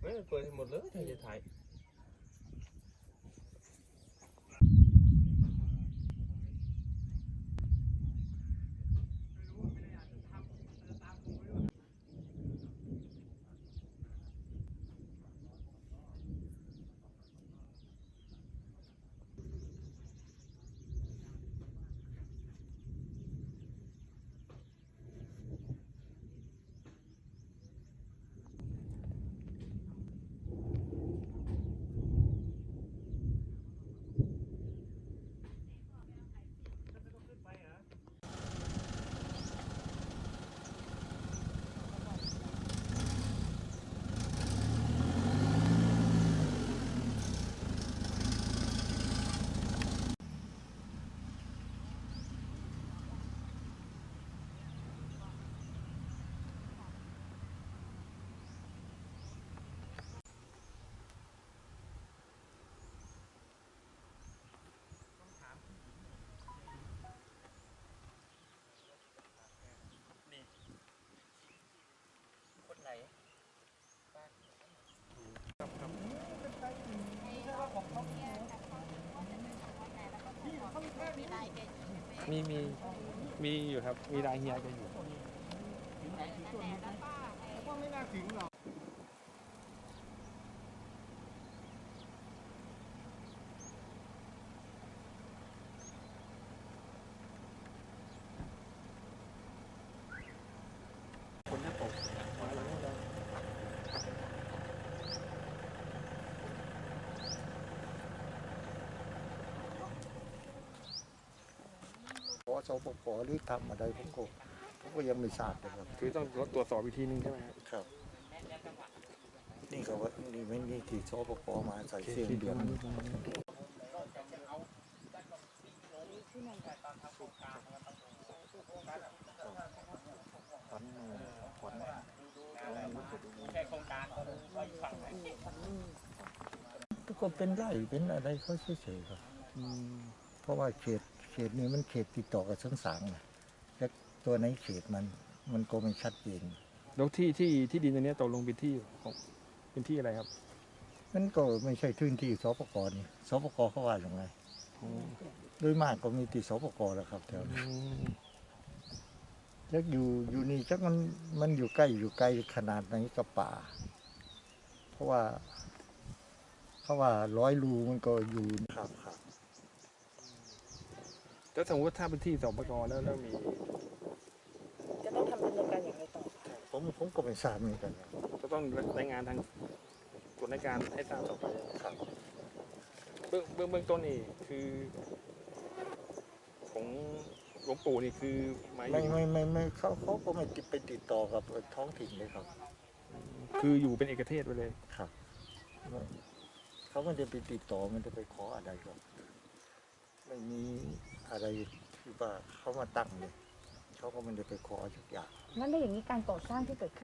ไม่เปิดให้ มีมีมีอยู่ครับ มีรายเฮียกันอยู่หน้าปกมาแล้วได้ พอ สปปหรือทำอะไรผมก็ผมก็ยังไม่ทราบเลยครับ คือต้องตรวจสอบอีกทีนึงใช่ไหมครับครับ นี่เขาว่านี่ไม่นี่ที่สปปมาใส่เสียงเดียวแค่โครงการก็อีกฝั่งไหนกคนเป็นไร่เป็นอะไรเขาเฉยๆครับเพราะว่าเขต เขตนี้มันเขตติดต่อกับเชิงสางนะแล้วตัวในเขตมันมันก็ไม่ชัดเจนแล้วที่ที่ที่ดินตรงเนี้ยตกลงเป็นที่ของเป็นที่อะไรครับมันก็ไม่ใช่พื้นที่สปปนี่สปปเขาว่าอย่างไรโดยมากก็มีที่สปปแหล้วครับแถวนี้จักอยู่อยู่นี่จักมันมันอยู่ใกล้อยู่ไกลขนาดไหนกับป่า เพราะว่าเขาว่าร้อยรูมันก็อยู่ครับครับ แล้วสมมติถ้าเป็นที่สปกแล้วแล้วมี จะต้องทำดำเนินการอย่างไรต่อผมผมก็ไม่ทราบเหมือนกันครับก็ต้องรายงานทางส่วนราชการให้ทราบต่อไปครับเบื้องเบื้องเบื้องต้นนี่คือ ของหลวงปู่นี่คือมาอไม่ไม่ไม่ไม่เขาเขาก็ไม่ติดไปติดต่อกับท้องถิ่นเลยครับคืออยู่เป็นเอกเทศไปเลยครับ เขาไม่ได้ไปติดต่อไม่ได้ไปขออะไรครับ ไม่มีอะไรที่ว่าเขามาตั้งเลยเขาก็ไม่ได้ไปขอทุกอย่างงั้นในอย่างนี้การก่อสร้างที่เกิดขึ้น